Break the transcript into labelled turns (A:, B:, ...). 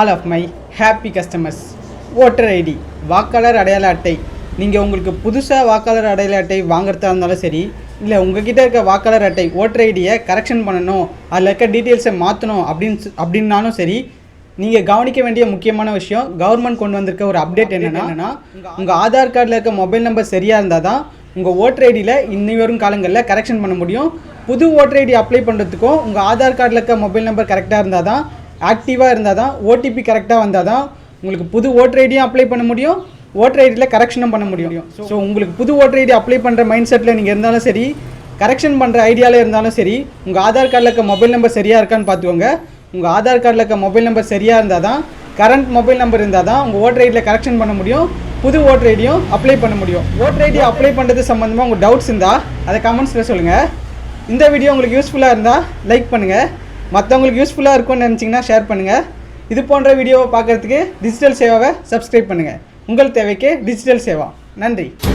A: All of my happy customers. Voter ID வாக்காளர் அடையாள அட்டை. நீங்கள் உங்களுக்கு புதுசாக வாக்காளர் அடையாள அட்டை வாங்குறதா இருந்தாலும் சரி இல்லை உங்ககிட்ட இருக்க வாக்காளர் அட்டை ஓட்டர் ஐடியை கரெக்ஷன் பண்ணணும் அதில் இருக்க டீட்டெயில்ஸை மாற்றணும் அப்படின்னு அப்படின்னாலும் சரி நீங்கள் கவனிக்க வேண்டிய முக்கியமான விஷயம் கவர்மெண்ட் கொண்டு வந்திருக்க ஒரு அப்டேட் என்னென்னா உங்கள் ஆதார் கார்டில் இருக்க மொபைல் நம்பர் சரியாக இருந்தால் தான் உங்கள் ஓட்டர் ஐடியில் இன்னி வரும் காலங்களில் கரெக்ஷன் பண்ண முடியும். புது ஓட்டர் ஐடி அப்ளை பண்ணுறதுக்கும் உங்கள் ஆதார் கார்டில் இருக்க மொபைல் நம்பர் கரெக்டாக இருந்தால் தான் ஆக்டிவாக இருந்தால் தான் ஓடிபி கரெக்டாக வந்தால் தான் உங்களுக்கு புது ஓட்டர் ஐடியும் அப்ளை பண்ண முடியும் ஓட்டர் ஐடியில் கரெக்ஷனும் பண்ண முடியும். ஸோ உங்களுக்கு புது ஓட்டர் ஐடி அப்ளை பண்ணுற மைண்ட் செட்டில் நீங்கள் இருந்தாலும் சரி கரெக்ஷன் பண்ணுற ஐடியாவில் இருந்தாலும் சரி உங்கள் ஆதார் கார்டில் இருக்க மொபைல் நம்பர் சரியாக இருக்கான்னு பார்த்துக்கோங்க. உங்கள் ஆதார் கார்டில் இருக்க மொபைல் நம்பர் சரியாக இருந்தால் தான் கரண்ட் மொபைல் நம்பர் இருந்தால் தான் உங்கள் ஓட்டர் ஐடியில் கரெக்ஷன் பண்ண முடியும் புது ஓட்டர் ஐடியும் அப்ளை பண்ண முடியும். ஓட்டர் ஐடி அப்ளை பண்ணுறது சம்மந்தமாக உங்கள் டவுட்ஸ் இருந்தால் அதை கமெண்ட்ஸில் சொல்லுங்கள் இந்த வீடியோ உங்களுக்கு யூஸ்ஃபுல்லாக இருந்தால் லைக் பண்ணுங்கள் மற்றவங்களுக்கு யூஸ்ஃபுல்லாக இருக்கும்னு நினச்சிங்கன்னா ஷேர் பண்ணுங்கள் இது போன்ற வீடியோவை பார்க்குறதுக்கு டிஜிட்டல் சேவாவை சப்ஸ்கிரைப் பண்ணுங்கள் உங்கள் தேவைக்கு டிஜிட்டல் சேவா. நன்றி.